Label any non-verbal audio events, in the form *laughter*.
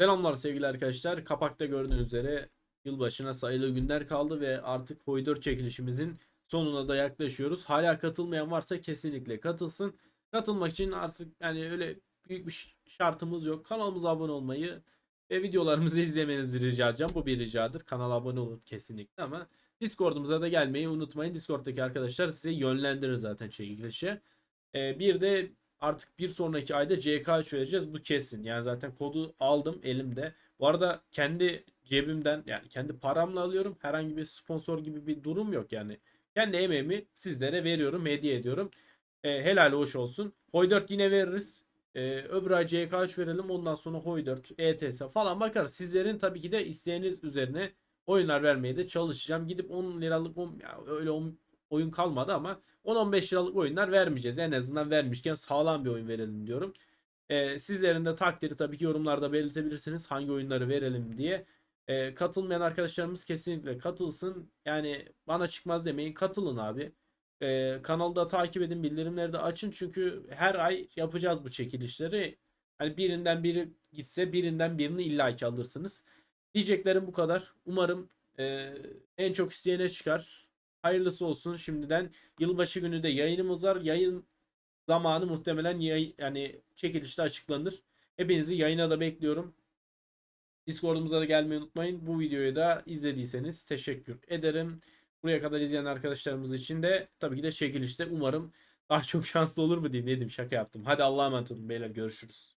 Selamlar sevgili arkadaşlar. Kapakta gördüğünüz üzere yılbaşına sayılı günler kaldı ve artık Hoy 4 çekilişimizin sonuna da yaklaşıyoruz. Hala katılmayan varsa kesinlikle katılsın. Katılmak için artık yani öyle büyük bir şartımız yok. Kanalımıza abone olmayı ve videolarımızı izlemenizi rica edeceğim. Bu bir ricadır. Kanala abone olun kesinlikle ama Discord'umuza da gelmeyi unutmayın. Discord'daki arkadaşlar size yönlendirir zaten çekilişe. Ee, bir de artık bir sonraki ayda CK3 vereceğiz. Bu kesin. Yani zaten kodu aldım elimde. Bu arada kendi cebimden yani kendi paramla alıyorum. Herhangi bir sponsor gibi bir durum yok yani. Kendi emeğimi sizlere veriyorum, hediye ediyorum. Ee, helal hoş olsun. Hoy 4 yine veririz. Ee, öbür ay CK3 verelim. Ondan sonra Hoy 4, ETS falan bakarız. Sizlerin tabii ki de isteğiniz üzerine oyunlar vermeye de çalışacağım. Gidip 10 liralık 10, ya öyle 10 oyun kalmadı ama 10-15 liralık oyunlar vermeyeceğiz. En azından vermişken sağlam bir oyun verelim diyorum. Ee, sizlerin de takdiri tabii ki yorumlarda belirtebilirsiniz hangi oyunları verelim diye. Ee, katılmayan arkadaşlarımız kesinlikle katılsın. Yani bana çıkmaz demeyin katılın abi. Ee, kanalda takip edin bildirimleri de açın çünkü her ay yapacağız bu çekilişleri. Hani birinden biri gitse birinden birini illaki alırsınız. Diyeceklerim bu kadar. Umarım e, en çok isteyene çıkar. Hayırlısı olsun şimdiden. Yılbaşı günü de yayınımız var. Yayın zamanı muhtemelen yay, yani çekilişte açıklanır. Hepinizi yayına da bekliyorum. Discord'umuza da gelmeyi unutmayın. Bu videoyu da izlediyseniz teşekkür ederim. Buraya kadar izleyen arkadaşlarımız için de tabii ki de çekilişte umarım daha çok *laughs* şanslı olur mu diyeyim. Ne diyeyim şaka yaptım. Hadi Allah'a emanet olun beyler görüşürüz.